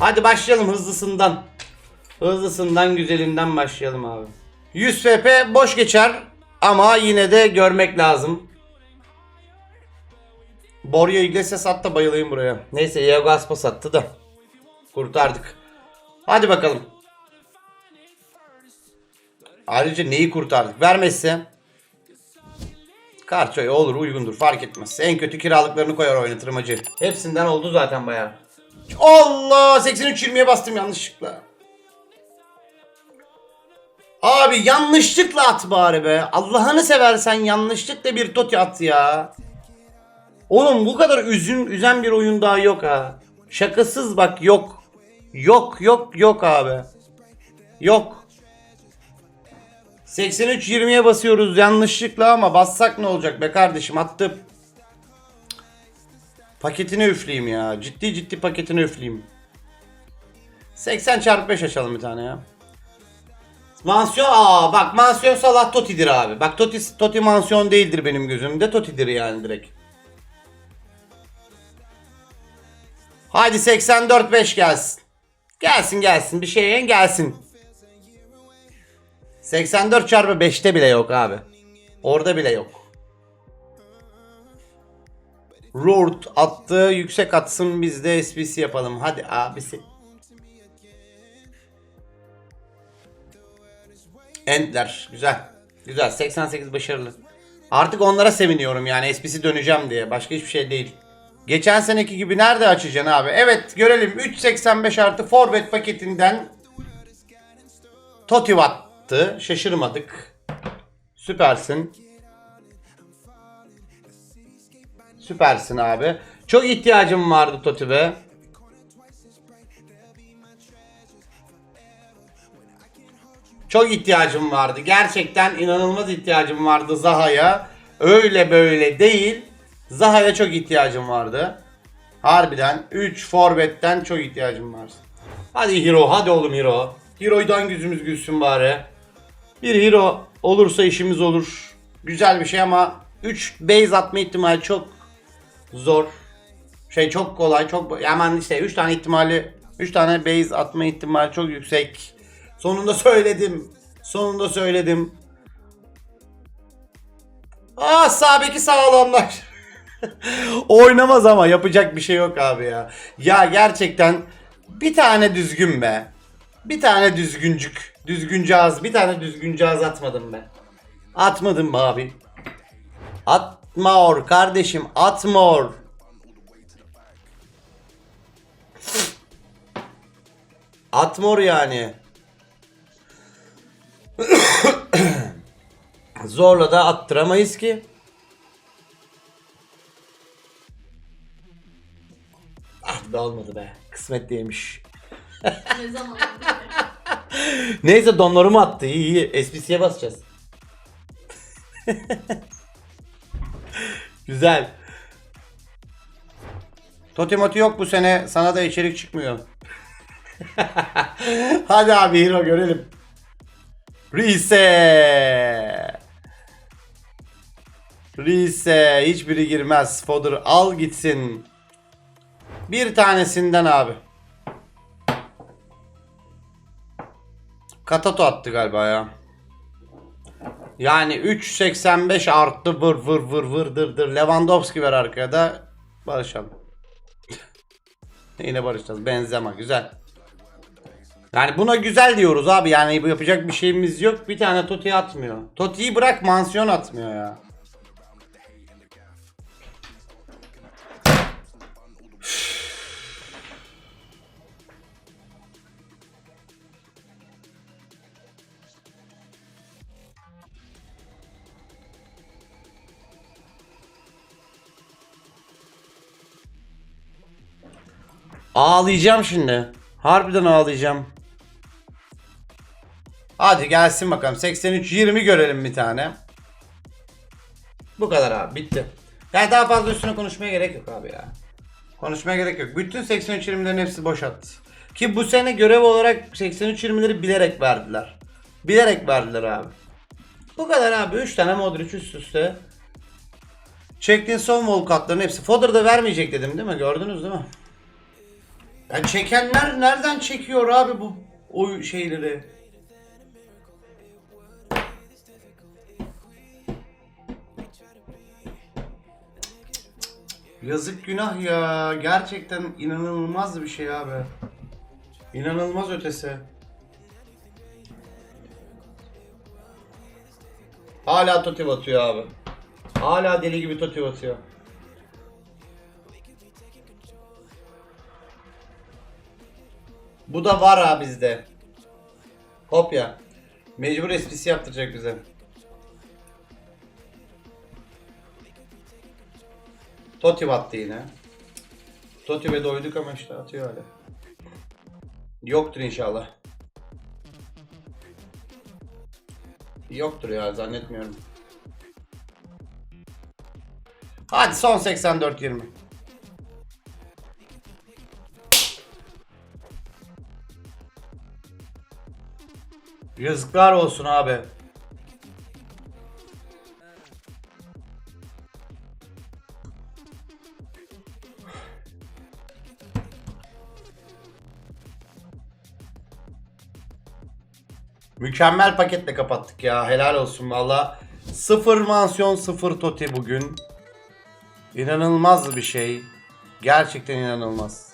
Hadi başlayalım hızlısından. Hızlısından güzelinden başlayalım abi. 100 FP boş geçer ama yine de görmek lazım. Borja Iglesias sattı bayılayım buraya. Neyse Iago Aspas sattı da. Kurtardık. Hadi bakalım. Ayrıca neyi kurtardık? Vermezse Karçoy olur uygundur fark etmez. En kötü kiralıklarını koyar oynatırım acı. Hepsinden oldu zaten bayağı. Allah 83-20'ye bastım yanlışlıkla. Abi yanlışlıkla at bari be. Allah'ını seversen yanlışlıkla bir toti at ya. Oğlum bu kadar üzün, üzen bir oyun daha yok ha. Şakasız bak yok. Yok yok yok abi. Yok. 83-20'ye basıyoruz yanlışlıkla ama bassak ne olacak be kardeşim attım. Paketini üfleyeyim ya. Ciddi ciddi paketini üfleyeyim. 80 çarpı 5 açalım bir tane ya. Mansiyon aa bak mansiyon Salah Toti'dir abi. Bak Toti, Toti mansiyon değildir benim gözümde. Toti'dir yani direkt. Haydi 84-5 gelsin. Gelsin gelsin bir şeye gelsin. 84 çarpı 5'te bile yok abi. Orada bile yok. Roord attı. Yüksek atsın biz de SPC yapalım. Hadi abisi. Entler. Güzel. Güzel. 88 başarılı. Artık onlara seviniyorum yani SPC döneceğim diye. Başka hiçbir şey değil. Geçen seneki gibi nerede açacaksın abi? Evet görelim. 3.85 artı forvet paketinden Toti attı. Şaşırmadık. Süpersin. Süpersin abi. Çok ihtiyacım vardı Toti be. Çok ihtiyacım vardı. Gerçekten inanılmaz ihtiyacım vardı Zaha'ya. Öyle böyle değil. Zaha'ya çok ihtiyacım vardı. Harbiden 3 forvetten çok ihtiyacım var. Hadi Hero, hadi oğlum Hero. Hero'dan yüzümüz gülsün bari. Bir Hero olursa işimiz olur. Güzel bir şey ama 3 base atma ihtimali çok zor. Şey çok kolay, çok hemen işte 3 tane ihtimali 3 tane base atma ihtimali çok yüksek. Sonunda söyledim. Sonunda söyledim. Aa sağ beki sağlamlar. Oynamaz ama yapacak bir şey yok abi ya. Ya gerçekten bir tane düzgün be. Bir tane düzgüncük. Düzgüncağız. Bir tane düzgüncağız atmadım be. Atmadım be abi. Atma or kardeşim atma or. Atmor yani. Zorla da attıramayız ki. Ah be olmadı be. Kısmet değilmiş. Ne zaman? Neyse donlarımı attı. İyi iyi. SPC'ye basacağız. Güzel. Totimoti yok bu sene. Sana da içerik çıkmıyor. Hadi abi hero görelim. Rise. Rise. Hiçbiri girmez. Fodder al gitsin. Bir tanesinden abi. Katato attı galiba ya. Yani 3.85 arttı vır vır vır vır dır dır. Lewandowski var arkaya da barışalım. Yine barışacağız. Benzema güzel. Yani buna güzel diyoruz abi. Yani yapacak bir şeyimiz yok. Bir tane Totti atmıyor. Totti'yi bırak mansiyon atmıyor ya. Ağlayacağım şimdi. Harbiden ağlayacağım. Hadi gelsin bakalım. 83-20 görelim bir tane. Bu kadar abi. Bitti. Yani daha fazla üstüne konuşmaya gerek yok abi ya. Konuşmaya gerek yok. Bütün 83-20'lerin hepsi boş attı. Ki bu sene görev olarak 83-20'leri bilerek verdiler. Bilerek verdiler abi. Bu kadar abi. 3 tane Modric üst üste. Çektiğin son vol katların hepsi. Fodder'da vermeyecek dedim değil mi? Gördünüz değil mi? Ya çekenler nereden çekiyor abi bu o şeyleri? Yazık günah ya. Gerçekten inanılmaz bir şey abi. İnanılmaz ötesi. Hala toti batıyor abi. Hala deli gibi toti batıyor. Bu da var ha bizde. Kopya. Mecbur esprisi yaptıracak bize. Toti battı yine. Toti ve doyduk ama işte atıyor öyle. Yoktur inşallah. Yoktur ya zannetmiyorum. Hadi son 84-20. Yazıklar olsun abi. Mükemmel paketle kapattık ya. Helal olsun valla. Sıfır mansiyon sıfır toti bugün. İnanılmaz bir şey. Gerçekten inanılmaz.